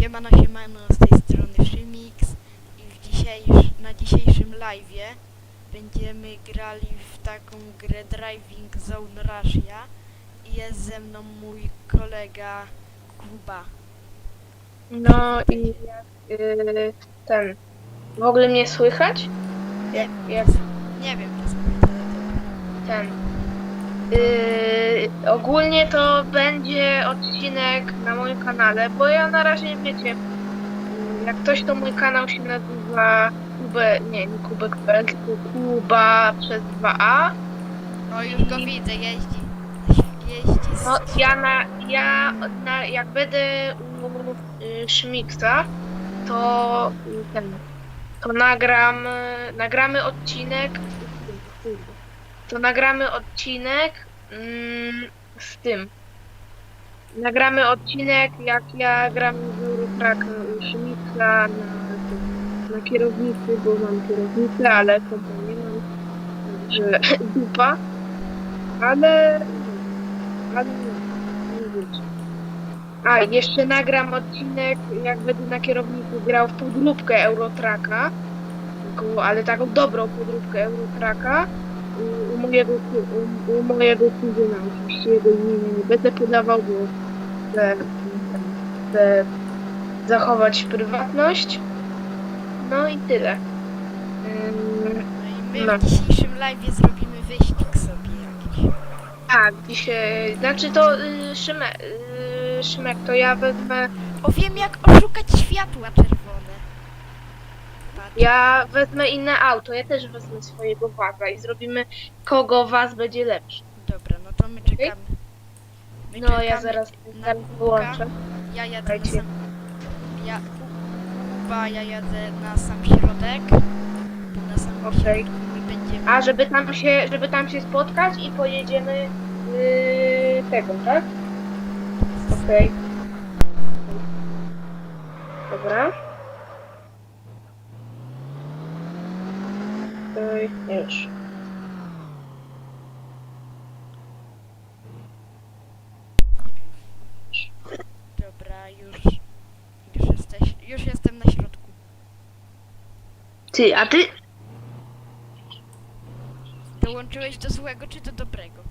Siemano, siemano, z tej strony Szymix i w dzisiejsz, na dzisiejszym live'ie będziemy grali w taką grę Driving Zone Russia i jest ze mną mój kolega Kuba. No i jak y, ten. W ogóle mnie słychać? Jak, jak Nie wiem, sobie ten. Y, ogólnie to będzie odcinek na moim kanale, bo ja na razie wiecie. Jak ktoś to mój kanał się nazywa Kubę, nie, nie Kubek.pl, tylko Kuba przez 2A. O, już go widzę, jeździ. Jeździ. No ja na, ja na, jak będę u y, Szmiksa, to y, ten, to nagram, y, nagramy odcinek, to nagramy odcinek mm, z tym. Nagramy odcinek, jak ja gram w Eurotrack u Szmiksa na, na kierownicy, bo mam kierownicę, ale to nie mam, także dupa, ale ale nie, nie wiecie. A, jeszcze nagram odcinek, jak będę na kierowniku grał w podróbkę Eurotraka, ale taką dobrą podróbkę Eurotraka u, u mojego, u, u mojego kuzyna. Oczywiście jego imienia nie będę podawał, bo chcę, chcę zachować prywatność. No i tyle. Ym, No my no. w dzisiejszym live'ie zrobimy wyścig sobie jakiś. tak, dzisiaj, znaczy to y, Szymek, y, Szymek, to ja wezmę O, wiem jak oszukać światła czerwone. Ja wezmę inne auto, ja też wezmę swojego waza i zrobimy kogo was będzie lepszy. Dobra, no to my czekamy. My No ja czekamy zaraz, na zaraz Kuba. wyłączę. Ja jadę na sam... Ja... Kuba, ja jadę na sam środek. Na sam Okej. środku my będziemy... A żeby tam się, żeby tam się spotkać i pojedziemy yy, tego, tak? Okej. Dobra. Już. Dobra, już... Już jesteś... Już jestem na środku. Ty, a ty? Dołączyłeś do złego czy do dobrego?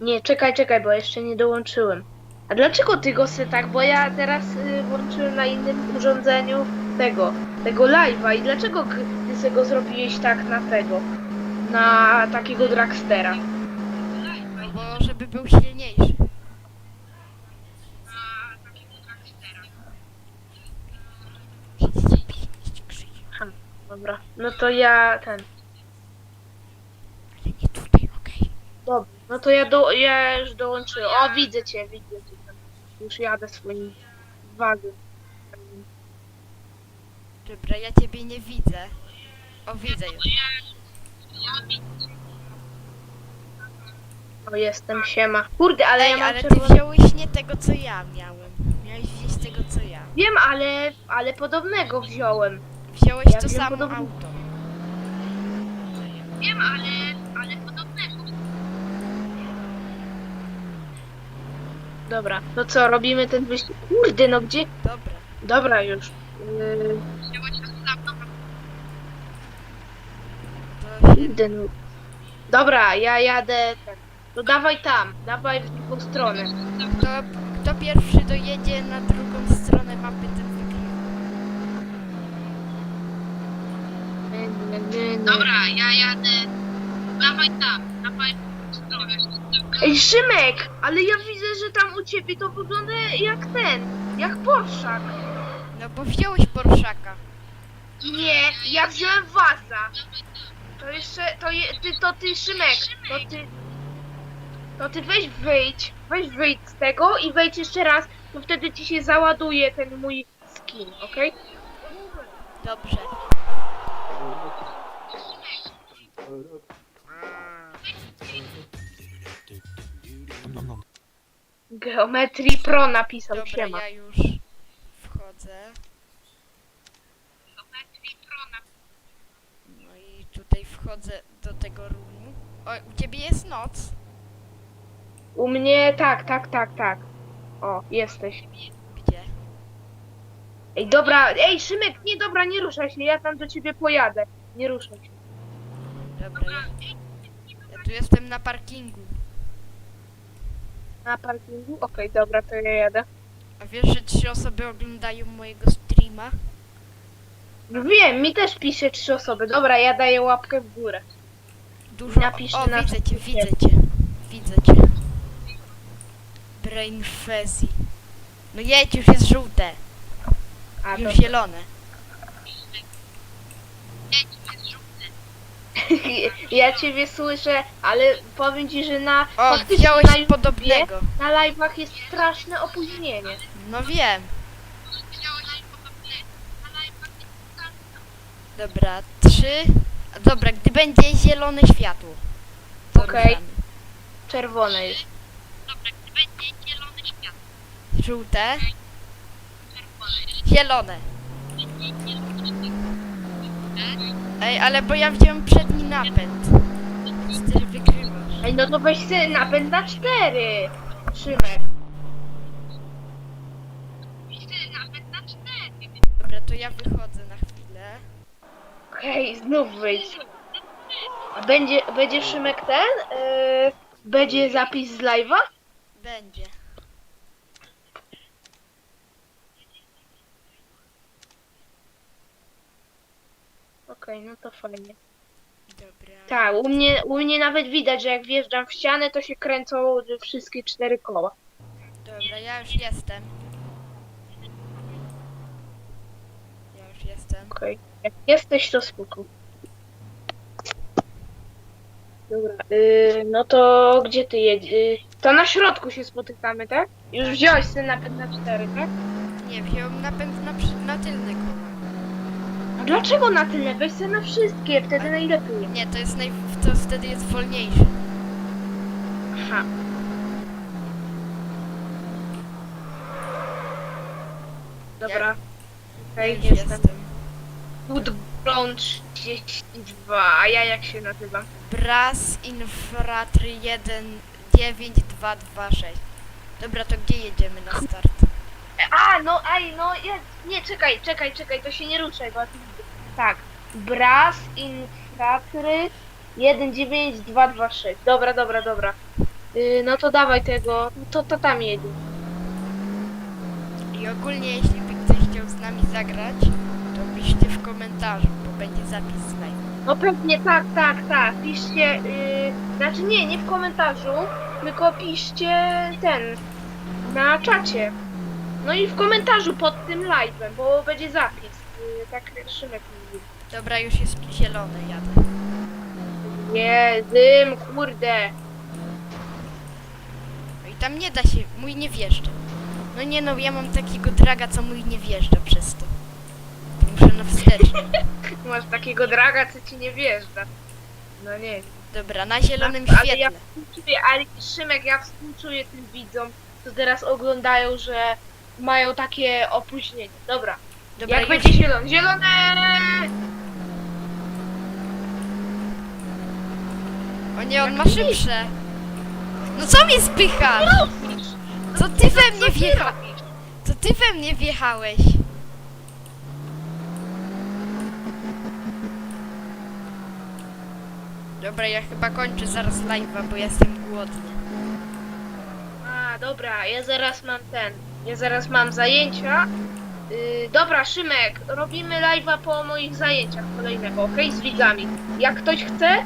Nie, czekaj, czekaj, bo jeszcze nie dołączyłem. A dlaczego ty go sy tak? Bo ja teraz y, włączyłem na innym urządzeniu tego, tego live'a i dlaczego g- sobie go zrobiłeś tak na tego? Na takiego dragstera. No bo żeby był silniejszy. Dobra, no to ja ten. Ale nie tutaj, okej. Dobra, no to ja, do, ja już dołączyłem. O, widzę cię, widzę cię. tam. Już jadę swoim wagiem. Dobra, ja ciebie nie widzę. O, widzę już. O, jestem, siema. Kurde, ale ja Ej, mam ale ty czerwone... wziąłeś nie tego, co ja miałem. Miałeś wziąć tego, co ja. Wiem, ale, ale podobnego wziąłem. Wziąłeś Ja to samo podobnie. auto. Wiem, ale, ale podobnego. Dobra, no co, robimy ten wyścig? Kurde, no gdzie? Dobra. Dobra, już. Yy, To się... kurde, no. Dobra, ja jadę. ten. No dawaj tam, dawaj w drugą stronę. Kto, kto pierwszy dojedzie na drugą stronę mapy, ten wygrywa. Dobra, ja jadę. Dawaj tam, dawaj w drugą stronę. Ej, Szymek, ale ja widzę, że tam u ciebie to wygląda jak ten, jak Porszak. No bo wziąłeś Porszaka. Nie, ja wziąłem waza. To jeszcze, to, je, ty, to ty Szymek, to ty, to ty weź wyjdź, weź wyjdź z tego i wejdź jeszcze raz, to wtedy ci się załaduje ten mój skin, okej? Dobrze. Geometrii Pro napisał, Dobra, siema. ja już wchodzę. No i tutaj wchodzę do tego roomu. O, u ciebie jest noc. U mnie, tak, tak, tak, tak. O, jesteś. Gdzie? Ej, dobra, ej, Szymek, nie, dobra, nie ruszaj się, ja tam do ciebie pojadę. Nie ruszaj się. Dobra, ja, ja tu jestem na parkingu. Na parkingu? Okej, dobra, to ja jadę. A wiesz, że trzy osoby oglądają mojego streama? No wiem, mi też pisze trzy osoby. Dobra, ja daję łapkę w górę. Dużo. Napiszcie o, na widzę cię, widzę cię. Widzę cię. Brain fuzzy. No jedź, już jest żółte. A, Już to... zielone. ja ciebie słyszę, ale powiem ci, że na... O, na podobnego. Na live'ach jest straszne opóźnienie. No wiem. Dobra, trzy. Dobra, gdy będzie zielone światło. to Okej. ruszamy. Czerwone jest. Żółte. Zielone. Ej, ale bo ja wziąłem przedni napęd. Więc ty wygrywasz. Ej, no to weź sobie napęd na cztery. Szymek. Dobra, to ja wychodzę. Okej, znów wyjdź. A będzie, będzie Szymek ten? Yy, będzie zapis z live'a? Będzie. Okej, no to fajnie. Dobra. Tak, u mnie, u mnie nawet widać, że jak wjeżdżam w ścianę, to się kręcą wszystkie cztery koła. Dobra, ja już jestem. Ja już jestem. Okej. Jak jesteś, to spoko. Dobra, yy, no to gdzie ty jedziesz? Yy, to na środku się spotykamy, tak? Już wziąłeś ten napęd na cztery, tak? Nie, wziąłem napęd na, przy- na tylne koła. A dlaczego na tyle? Weź sobie na wszystkie, wtedy najlepiej. Nie, to jest naj... to wtedy jest wolniejsze. Aha. Dobra. Okej, już jestem. Woodground 32, a ja jak się nazywam? Brass Infratry 19226. Dobra, to gdzie jedziemy na start? A, no, aj, no, ja, nie, czekaj, czekaj, czekaj, to się nie ruszaj, bo... Tak, Brass Infratry 19226, dobra, dobra, dobra. Yy, no to dawaj tego, to, to tam jedzie. I ogólnie, jeśli by ktoś chciał z nami zagrać, to piszcie w komentarzu, bo będzie zapis live. No pewnie, tak, tak, tak, piszcie, yy, znaczy nie, nie w komentarzu, tylko piszcie ten, na czacie. No i w komentarzu pod tym live'em, bo będzie zapis, yy, tak Szymek mówił. Dobra, już jest zielony, jadę. Nie, dym, kurde. No i tam nie da się, mój nie wjeżdża. No nie no, ja mam takiego draga, co mój nie wjeżdża przez. To Wsteczny. Masz takiego draga, co ci nie wjeżdża. No nie. Dobra, na zielonym Ale ja świetle. współczuję, ale Szymek, ja współczuję tym widzom, co teraz oglądają, że mają takie opóźnienie. Dobra, Dobra, jak już, będzie zielone, zielone! O nie, on ma szybsze. No co mnie spychasz? Co ty we mnie Co wjechałeś? To ty we mnie wjechałeś. Dobra, ja chyba kończę zaraz live'a, bo jestem głodny. A, dobra, ja zaraz mam ten, ja zaraz mam zajęcia. Yy, dobra, Szymek, robimy live'a po moich zajęciach kolejnego, ok? Z widzami. Jak ktoś chce,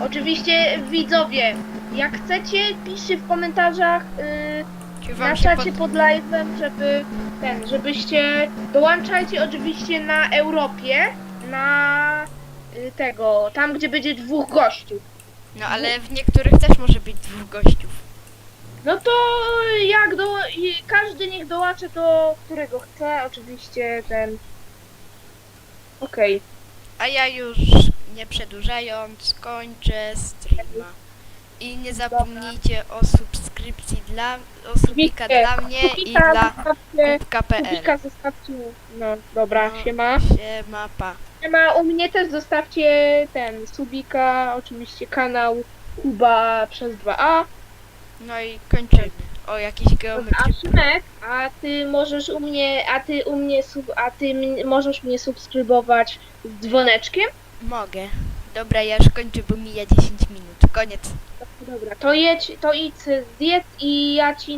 oczywiście widzowie, jak chcecie, piszcie w komentarzach yy, Czy wam na się czacie pod... pod live'em, żeby ten, żebyście dołączajcie oczywiście na Europie, na y, tego, tam gdzie będzie dwóch gościów. No ale w niektórych też może być dwóch gościów. No to jak do, i każdy niech dołączy do którego chce, oczywiście ten. Okej. A ja już nie przedłużając kończę streama. I nie zapomnijcie o subskrypcji dla, o subika dla mnie i Kubika dla zostawcie, kubka.pl. kubika zostawcie. No dobra, No. siema. Siema, pa. Siema, u mnie też zostawcie ten subika, oczywiście kanał Kuba przez 2A. No i kończymy. o jakiejś A geometrii. Szymek, a ty możesz u mnie, a ty u mnie, sub, a ty m- możesz mnie subskrybować z dzwoneczkiem? Mogę. Dobra, ja już kończę, bo mija 10 minut. Koniec. Dobra, to jedź, to idź zjedz i ja ci na